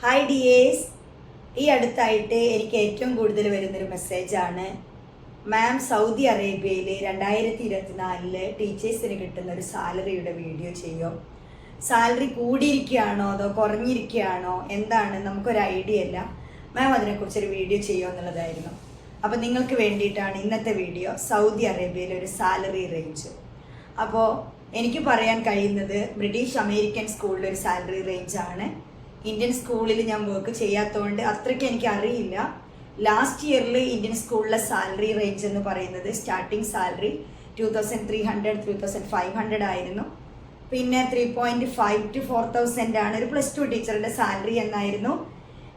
Hi dears ഈ അടുത്തായിട്ട് എനിക്ക് ഏറ്റവും കൂടുതൽ വരുന്നൊരു മെസ്സേജാണ്. മാം സൗദി അറേബ്യയിൽ രണ്ടായിരത്തി ഇരുപത്തിനാലിൽ ടീച്ചേഴ്സിന് കിട്ടുന്ന ഒരു സാലറിയുടെ വീഡിയോ ചെയ്യും? സാലറി കൂടിയിരിക്കുകയാണോ അതോ കുറഞ്ഞിരിക്കുകയാണോ? എന്താണ് നമുക്കൊരു ഐഡിയ അല്ല മാം അതിനെക്കുറിച്ചൊരു വീഡിയോ ചെയ്യുമോ എന്നുള്ളതായിരുന്നു. അപ്പോൾ നിങ്ങൾക്ക് വേണ്ടിയിട്ടാണ് ഇന്നത്തെ വീഡിയോ സൗദി അറേബ്യയിലെ ഒരു സാലറി റേഞ്ച് അപ്പോൾ എനിക്ക് പറയാൻ കഴിയുന്നത് ബ്രിട്ടീഷ് അമേരിക്കൻ സ്കൂളിലെ ഒരു സാലറി റേഞ്ച് ആണ്. ഇന്ത്യൻ സ്കൂളിൽ ഞാൻ വർക്ക് ചെയ്യാത്തതുകൊണ്ട് അത്രയ്ക്ക് എനിക്ക് അറിയില്ല. ലാസ്റ്റ് ഇയറിൽ ഇന്ത്യൻ സ്കൂളിലെ സാലറി റേഞ്ച് എന്ന് പറയുന്നത് starting salary two thousand three hundred three thousand five hundred ആയിരുന്നു. പിന്നെ three point five two four thousand ആണ് ഒരു പ്ലസ് ടു ടീച്ചറുടെ സാലറി എന്നായിരുന്നു.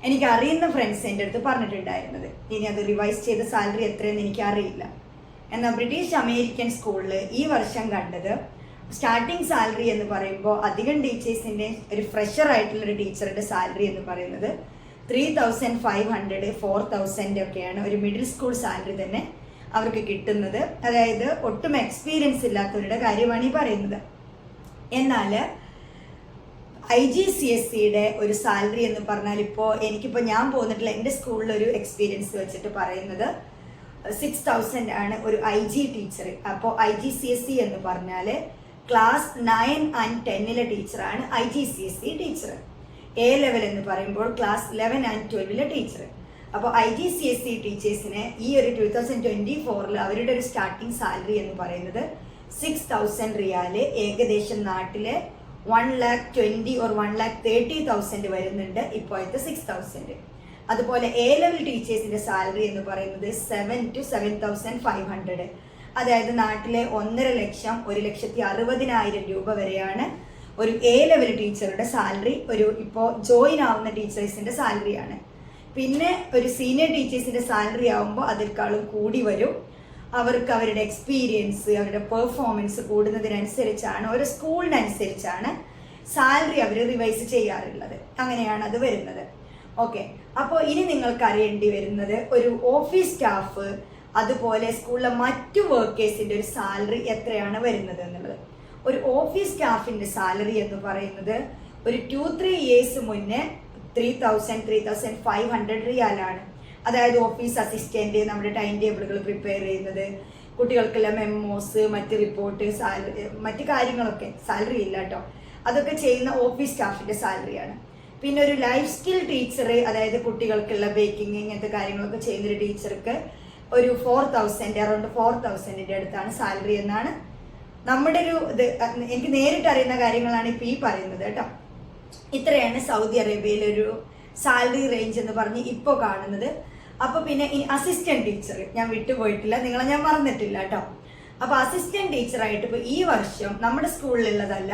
എനിക്ക് അറിയുന്ന ഫ്രണ്ട്സ് എന്റെ അടുത്ത് പറഞ്ഞിട്ടുണ്ടായിരുന്നത്. ഇനി അത് റിവൈസ് ചെയ്ത സാലറി എത്രയെന്ന് എനിക്ക് അറിയില്ല എന്നാൽ ബ്രിട്ടീഷ് അമേരിക്കൻ സ്കൂളിൽ ഈ വർഷം കണ്ടത് സ്റ്റാർട്ടിംഗ് സാലറി എന്ന് പറയുമ്പോൾ അധികം ടീച്ചേഴ്സിന്റെ ഒരു ഫ്രഷർ ആയിട്ടുള്ള ഒരു ടീച്ചറുടെ സാലറി എന്ന് പറയുന്നത് three thousand five hundred four thousand ഒക്കെയാണ് ഒരു മിഡിൽ സ്കൂൾ സാലറി തന്നെ അവർക്ക് കിട്ടുന്നത്. അതായത് ഒട്ടും എക്സ്പീരിയൻസ് ഇല്ലാത്തവരുടെ കാര്യമാണ് ഈ പറയുന്നത്. എന്നാൽ ഐ ജി സി എസ് സിയുടെ ഒരു സാലറി എന്ന് പറഞ്ഞാൽ ഇപ്പോൾ എനിക്കിപ്പോൾ ഞാൻ പോന്നിട്ടുള്ള എന്റെ സ്കൂളിലൊരു എക്സ്പീരിയൻസ് വെച്ചിട്ട് പറയുന്നത് സിക്സ് തൗസൻഡ് ആണ് ഒരു ഐ ജി ടീച്ചർ അപ്പോൾ I G C S C എന്ന് പറഞ്ഞാൽ ക്ലാസ് നയൻ ആൻഡ് ടെന്നിലെ ടീച്ചറാണ് I G C C teacher A level എന്ന് പറയുമ്പോൾ ക്ലാസ് ലെവൻ ആൻഡ് ട്വൽവിലെ ടീച്ചർ അപ്പോൾ I G C S C ടീച്ചേഴ്സിന് ഈ ഒരു ടു തൗസൻഡ് ട്വന്റി ഫോറിൽ അവരുടെ ഒരു സ്റ്റാർട്ടിംഗ് സാലറി എന്ന് പറയുന്നത് സിക്സ് തൗസൻഡ് റിയാൽ ഏകദേശം നാട്ടിലെ one lakh twenty or one lakh thirty thousand വരുന്നുണ്ട് ഇപ്പോഴത്തെ സിക്സ് തൗസൻഡ് അതുപോലെ എ ലെവൽ ടീച്ചേഴ്സിന്റെ സാലറി എന്ന് പറയുന്നത് seven two seven thousand five hundred അതായത് നാട്ടിലെ ഒന്നര ലക്ഷം ഒരു ലക്ഷത്തി അറുപതിനായിരം രൂപ വരെയാണ് ഒരു എ ലെവൽ ടീച്ചറുടെ സാലറി ഒരു ഇപ്പോൾ ജോയിൻ ആവുന്ന ടീച്ചേഴ്സിന്റെ സാലറിയാണ്. പിന്നെ ഒരു സീനിയർ ടീച്ചേഴ്സിന്റെ സാലറി ആവുമ്പോൾ അതിനേക്കാളും കൂടി വരും. അവർക്ക് അവരുടെ എക്സ്പീരിയൻസ് അവരുടെ പെർഫോമൻസ് കൂടുന്നതിനനുസരിച്ചാണ് ഒരു സ്കൂളിനനുസരിച്ചാണ് സാലറി അവർ റിവൈസ് ചെയ്യാറുള്ളത്. അങ്ങനെയാണ് അത് വരുന്നത്. ഓക്കെ അപ്പോൾ ഇനി നിങ്ങൾക്ക് അറിയേണ്ടി വരുന്നത് ഒരു ഓഫീസ് സ്റ്റാഫ് അതുപോലെ സ്കൂളിലെ മറ്റു വർക്കേഴ്സിന്റെ ഒരു സാലറി എത്രയാണ് വരുന്നത് എന്നുള്ളത്. ഒരു ഓഫീസ് സ്റ്റാഫിന്റെ സാലറി എന്ന് പറയുന്നത് ഒരു ടു ത്രീ ഇയേഴ്സ് മുന്നേ three thousand three thousand five hundred റിയാലാണ്. അതായത് ഓഫീസ് അസിസ്റ്റന്റ് നമ്മുടെ ടൈം ടേബിളുകൾ പ്രിപ്പയർ ചെയ്യുന്നത് കുട്ടികൾക്കുള്ള മെമ്മോസ് മറ്റ് റിപ്പോർട്ട് സാലറി മറ്റ് കാര്യങ്ങളൊക്കെ സാലറി ഇല്ല കേട്ടോ. അതൊക്കെ ചെയ്യുന്ന ഓഫീസ് സ്റ്റാഫിന്റെ സാലറിയാണ് പിന്നെ ഒരു ലൈഫ് സ്കിൽ ടീച്ചർ അതായത് കുട്ടികൾക്കുള്ള ബേക്കിംഗ് ഇങ്ങനത്തെ കാര്യങ്ങളൊക്കെ ചെയ്യുന്ന ഒരു ടീച്ചർക്ക് ഒരു ഫോർ തൗസൻഡ് അറൗണ്ട് ഫോർ തൗസൻഡിന്റെ അടുത്താണ് സാലറി എന്നാണ്. നമ്മുടെ ഒരു ഇത് എനിക്ക് നേരിട്ട് അറിയുന്ന കാര്യങ്ങളാണ് ഇപ്പൊ ഈ പറയുന്നത് കേട്ടോ. ഇത്രയാണ് സൗദി അറേബ്യയിലെ ഒരു സാലറി റേഞ്ച് എന്ന് പറഞ്ഞ് ഇപ്പോൾ കാണുന്നത്. അപ്പൊ പിന്നെ ഈ അസിസ്റ്റന്റ് ടീച്ചർ ഞാൻ വിട്ടുപോയിട്ടില്ല നിങ്ങളെ ഞാൻ മറന്നിട്ടില്ല കേട്ടോ. അപ്പൊ അസിസ്റ്റന്റ് ടീച്ചറായിട്ട് ഇപ്പൊ ഈ വർഷം നമ്മുടെ സ്കൂളിലുള്ളതല്ല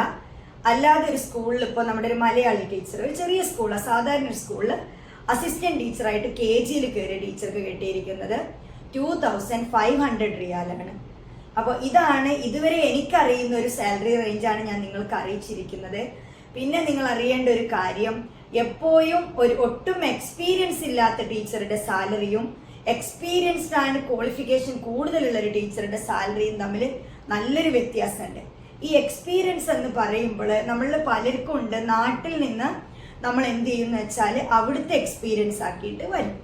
അല്ലാതെ ഒരു സ്കൂളിൽ ഇപ്പോൾ നമ്മുടെ ഒരു മലയാളി ടീച്ചർ ഒരു ചെറിയ സ്കൂളാണ് സാധാരണ ഒരു സ്കൂളിൽ അസിസ്റ്റന്റ് ടീച്ചറായിട്ട് കെ ജിയിൽ കയറിയ ടീച്ചർക്ക് കിട്ടിയിരിക്കുന്നത്. ടു തൗസൻഡ് ഫൈവ് ഹൺഡ്രഡ് റിയാലാണ് അപ്പോൾ ഇതാണ് ഇതുവരെ എനിക്കറിയുന്ന ഒരു സാലറി റേഞ്ചാണ് ഞാൻ നിങ്ങൾക്ക് അറിയിച്ചിരിക്കുന്നത്. പിന്നെ നിങ്ങൾ അറിയേണ്ട ഒരു കാര്യം എപ്പോഴും ഒരു ഒട്ടും എക്സ്പീരിയൻസ് ഇല്ലാത്ത ടീച്ചറുടെ സാലറിയും എക്സ്പീരിയൻസ്ഡ് ആൻഡ് ക്വാളിഫിക്കേഷൻ കൂടുതലുള്ള ഒരു ടീച്ചറുടെ സാലറിയും തമ്മിൽ നല്ലൊരു വ്യത്യാസമുണ്ട്. ഈ എക്സ്പീരിയൻസ് എന്ന് പറയുമ്പോൾ നമ്മൾ പലർക്കും ഉണ്ട്. നാട്ടിൽ നിന്ന് നമ്മൾ എന്ത് ചെയ്യുന്ന വെച്ചാൽ അവിടുത്തെ എക്സ്പീരിയൻസ് ആക്കിയിട്ട് വരും.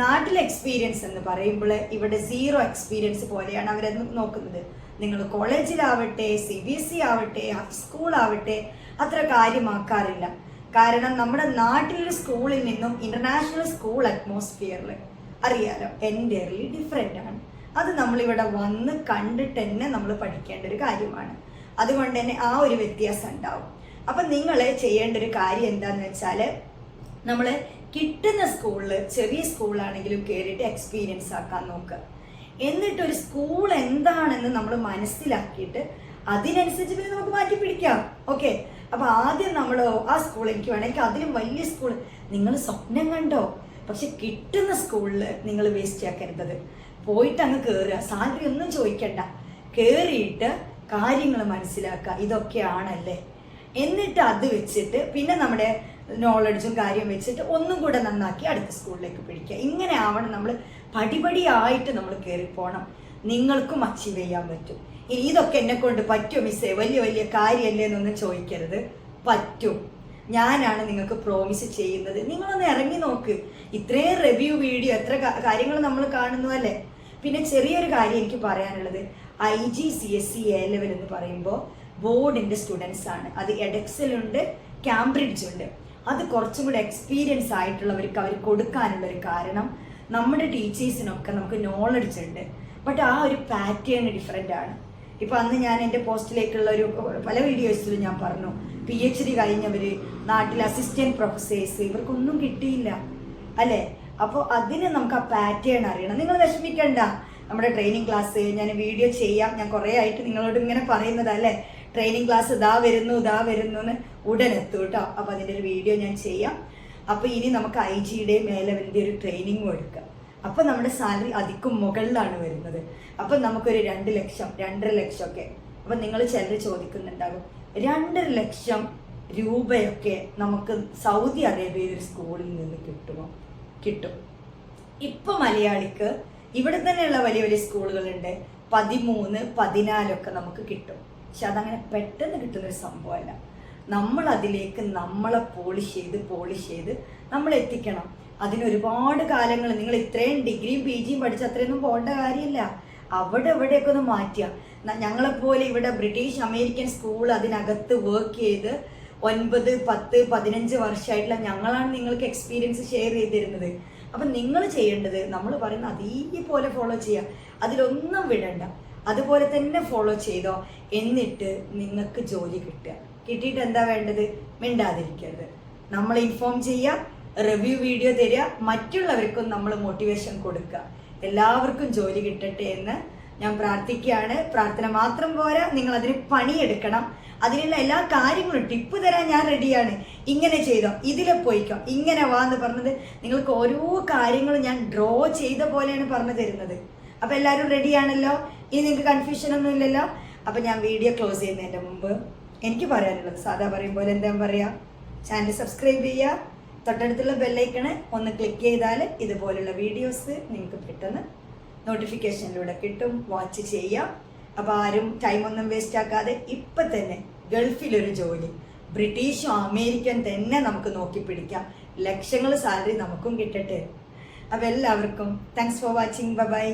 നാട്ടിലെ എക്സ്പീരിയൻസ് എന്ന് പറയുമ്പോൾ ഇവിടെ സീറോ എക്സ്പീരിയൻസ് പോലെയാണ് അവരത് നോക്കുന്നത്. നിങ്ങൾ കോളേജിലാവട്ടെ സി ബി എസ് ആവട്ടെ സ്കൂൾ ആവട്ടെ അത്ര കാര്യമാക്കാറില്ല. കാരണം നമ്മുടെ നാട്ടിലൊരു സ്കൂളിൽ നിന്നും ഇന്റർനാഷണൽ സ്കൂൾ അറ്റ്മോസ്ഫിയറിൽ അറിയാലോ എന്റയർലി ഡിഫറെന്റ് ആണ്. അത് നമ്മളിവിടെ വന്ന് കണ്ടിട്ട് തന്നെ നമ്മൾ പഠിക്കേണ്ട ഒരു കാര്യമാണ്. അതുകൊണ്ട് തന്നെ ആ ഒരു വ്യത്യാസം ഉണ്ടാവും. അപ്പം നിങ്ങൾ ചെയ്യേണ്ട ഒരു കാര്യം എന്താണെന്ന് വെച്ചാൽ നമ്മൾ കിട്ടുന്ന സ്കൂളിൽ ചെറിയ സ്കൂളാണെങ്കിലും കയറിയിട്ട് എക്സ്പീരിയൻസ് ആക്കാൻ നോക്കുക എന്നിട്ട് ഒരു സ്കൂൾ എന്താണെന്ന് നമ്മൾ മനസ്സിലാക്കിയിട്ട് അതിനനുസരിച്ച് പിന്നെ നമുക്ക് മാറ്റി പിടിക്കാം. ഓക്കെ അപ്പൊ ആദ്യം നമ്മൾ ആ സ്കൂൾ എനിക്ക് വേണമെങ്കിൽ അതിലും വലിയ സ്കൂൾ നിങ്ങൾ സ്വപ്നം കണ്ടോ? പക്ഷെ കിട്ടുന്ന സ്കൂളിൽ നിങ്ങൾ വേസ്റ്റ് ആക്കരുത് പോയിട്ട് അങ്ങ് കയറുക സാലറി ഒന്നും ചോദിക്കണ്ട. കയറിയിട്ട് കാര്യങ്ങൾ മനസ്സിലാക്കുക. ഇതൊക്കെയാണല്ലേ? എന്നിട്ട് അത് വെച്ചിട്ട് പിന്നെ നമ്മുടെ നോളജും കാര്യം വെച്ചിട്ട് ഒന്നും കൂടെ നന്നാക്കി അടുത്ത സ്കൂളിലേക്ക് പിടിക്കുക ഇങ്ങനെ ആവണം നമ്മൾ പടിപടിയായിട്ട് നമ്മൾ കയറിപ്പോണം നിങ്ങൾക്കും അച്ചീവ് ചെയ്യാൻ പറ്റും. ഇനി ഇതൊക്കെ എന്നെ കൊണ്ട് പറ്റും മിസ്സേ വലിയ വലിയ കാര്യമല്ലേ എന്നൊന്നും ചോദിക്കരുത്. പറ്റും. ഞാനാണ് നിങ്ങൾക്ക് പ്രോമിസ് ചെയ്യുന്നത്. നിങ്ങളൊന്ന് ഇറങ്ങി നോക്ക്. ഇത്രയും റിവ്യൂ വീഡിയോ എത്ര കാര്യങ്ങൾ നമ്മൾ കാണുന്നു അല്ലേ? പിന്നെ ചെറിയൊരു കാര്യം എനിക്ക് പറയാനുള്ളത്. I G C S C A level എന്ന് പറയുമ്പോൾ ബോർഡിന്റെ സ്റ്റുഡൻസ് ആണ്. അത് എഡക്സിലുണ്ട് കാംബ്രിഡ്ജ് ഉണ്ട്. അത് കുറച്ചും കൂടി എക്സ്പീരിയൻസ് ആയിട്ടുള്ളവർക്ക് അവർ കൊടുക്കാനുള്ള ഒരു കാരണം നമ്മുടെ ടീച്ചേഴ്സിനൊക്കെ നമുക്ക് നോളജ് ഉണ്ട്. ബട്ട് ആ ഒരു പാറ്റേൺ ഡിഫറെന്റ് ആണ്. ഇപ്പോൾ അന്ന് ഞാൻ എന്റെ പോസ്റ്റിലേക്കുള്ള ഒരു പല വീഡിയോസിലും ഞാൻ പറഞ്ഞു. പി എച്ച് ഡി കഴിഞ്ഞവർ നാട്ടിൽ അസിസ്റ്റന്റ് പ്രൊഫസേഴ്സ് ഇവർക്കൊന്നും കിട്ടിയില്ല. അല്ലേ? അപ്പോൾ അതിന് നമുക്ക് ആ പാറ്റേൺ അറിയണം. നിങ്ങൾ വിഷമിക്കണ്ട. നമ്മുടെ ട്രെയിനിങ് ക്ലാസ് ഞാൻ വീഡിയോ ചെയ്യാം. ഞാൻ കുറേ ആയിട്ട് നിങ്ങളോട് ഇങ്ങനെ പറയുന്നതല്ലേ? ട്രെയിനിങ് ക്ലാസ് ഇതാ വരുന്നു ഇതാ വരുന്നു എന്ന് ഉടൻ എത്തും കേട്ടോ. അപ്പോൾ അതിന്റെ ഒരു വീഡിയോ ഞാൻ ചെയ്യാം. അപ്പോൾ ഇനി നമുക്ക് ഐ ജിയുടെ മേലവന്റെ ഒരു ട്രെയിനിങ്ങും എടുക്കാം. അപ്പോൾ നമ്മുടെ സാലറി അധികം മുകളിലാണ് വരുന്നത്. അപ്പം നമുക്കൊരു രണ്ട് ലക്ഷം രണ്ടര ലക്ഷം ഒക്കെ. അപ്പം നിങ്ങൾ ചിലർ ചോദിക്കുന്നുണ്ടാകും രണ്ടര ലക്ഷം രൂപയൊക്കെ നമുക്ക് സൗദി അറേബ്യയിൽ ഒരു സ്കൂളിൽ നിന്ന് കിട്ടുമോ? കിട്ടും. ഇപ്പൊ മലയാളിക്ക് ഇവിടെ തന്നെയുള്ള വലിയ വലിയ സ്കൂളുകളുണ്ട്. പതിമൂന്ന് പതിനാലൊക്കെ നമുക്ക് കിട്ടും. പക്ഷെ അതങ്ങനെ പെട്ടെന്ന് കിട്ടുന്നൊരു സംഭവമല്ല. നമ്മൾ അതിലേക്ക് നമ്മളെ പോളിഷ് ചെയ്ത് പോളിഷ് ചെയ്ത് നമ്മൾ എത്തിക്കണം അതിന് ഒരുപാട് കാലങ്ങൾ നിങ്ങൾ ഇത്രയും ഡിഗ്രിയും പി ജിയും പഠിച്ച അത്രയൊന്നും പോകേണ്ട കാര്യമില്ല. അവിടെ എവിടെയൊക്കെ ഒന്ന് മാറ്റുക. ഞങ്ങളെപ്പോലെ ഇവിടെ ബ്രിട്ടീഷ് അമേരിക്കൻ സ്കൂൾ അതിനകത്ത് വർക്ക് ചെയ്ത് ഒൻപത് പത്ത് പതിനഞ്ച് വർഷമായിട്ടുള്ള ഞങ്ങളാണ് നിങ്ങൾക്ക് എക്സ്പീരിയൻസ് ഷെയർ ചെയ്തിരുന്നത് അപ്പം നിങ്ങൾ ചെയ്യേണ്ടത് നമ്മൾ പറയുന്ന അതേപോലെ ഫോളോ ചെയ്യുക. അതിലൊന്നും വിടണ്ട. അതുപോലെ തന്നെ ഫോളോ ചെയ്തോ എന്നിട്ട് നിങ്ങൾക്ക് ജോലി കിട്ടുക. കിട്ടിയിട്ട് എന്താ വേണ്ടത്? മിണ്ടാതിരിക്കരുത്. നമ്മൾ ഇൻഫോം ചെയ്യുക റിവ്യൂ വീഡിയോ തരിക മറ്റുള്ളവർക്കും നമ്മൾ മോട്ടിവേഷൻ കൊടുക്കുക. എല്ലാവർക്കും ജോലി കിട്ടട്ടെ എന്ന് ഞാൻ പ്രാർത്ഥിക്കുകയാണ്. പ്രാർത്ഥന മാത്രം പോരാ നിങ്ങൾ അതിന് പണിയെടുക്കണം. അതിനുള്ള എല്ലാ കാര്യങ്ങളും ടിപ്പ് തരാൻ ഞാൻ റെഡിയാണ് ഇങ്ങനെ ചെയ്തോ ഇതിലെ പോയിക്കോ ഇങ്ങനെ വാ എന്ന് പറഞ്ഞത് നിങ്ങൾക്ക് ഓരോ കാര്യങ്ങളും ഞാൻ ഡ്രോ ചെയ്ത പോലെയാണ് പറഞ്ഞു തരുന്നത്. അപ്പൊ എല്ലാവരും റെഡിയാണല്ലോ ഇനി നിങ്ങൾക്ക് കൺഫ്യൂഷൻ ഒന്നും ഇല്ലല്ലോ? അപ്പം ഞാൻ വീഡിയോ ക്ലോസ് ചെയ്യുന്നതിന്റെ മുമ്പ് എനിക്ക് പറയാനുള്ളത് സാധാ പറയും പോലെ എന്താ പറയാ? ചാനൽ സബ്സ്ക്രൈബ് ചെയ്യുക തൊട്ടടുത്തുള്ള ബെല്ലൈക്കണ് ഒന്ന് ക്ലിക്ക് ചെയ്താൽ ഇതുപോലുള്ള വീഡിയോസ് നിങ്ങൾക്ക് പെട്ടെന്ന് നോട്ടിഫിക്കേഷനിലൂടെ കിട്ടും വാച്ച് ചെയ്യാം അപ്പോൾ ആരും ടൈമൊന്നും വേസ്റ്റ് ആക്കാതെ ഇപ്പം തന്നെ ഗൾഫിലൊരു ജോലി ബ്രിട്ടീഷും അമേരിക്കൻ തന്നെ നമുക്ക് നോക്കി പിടിക്കാം. ലക്ഷങ്ങൾ സാലറി നമുക്കും കിട്ടട്ടെ. അപ്പോൾ എല്ലാവർക്കും താങ്ക്സ് ഫോർ വാച്ചിങ് ബൈ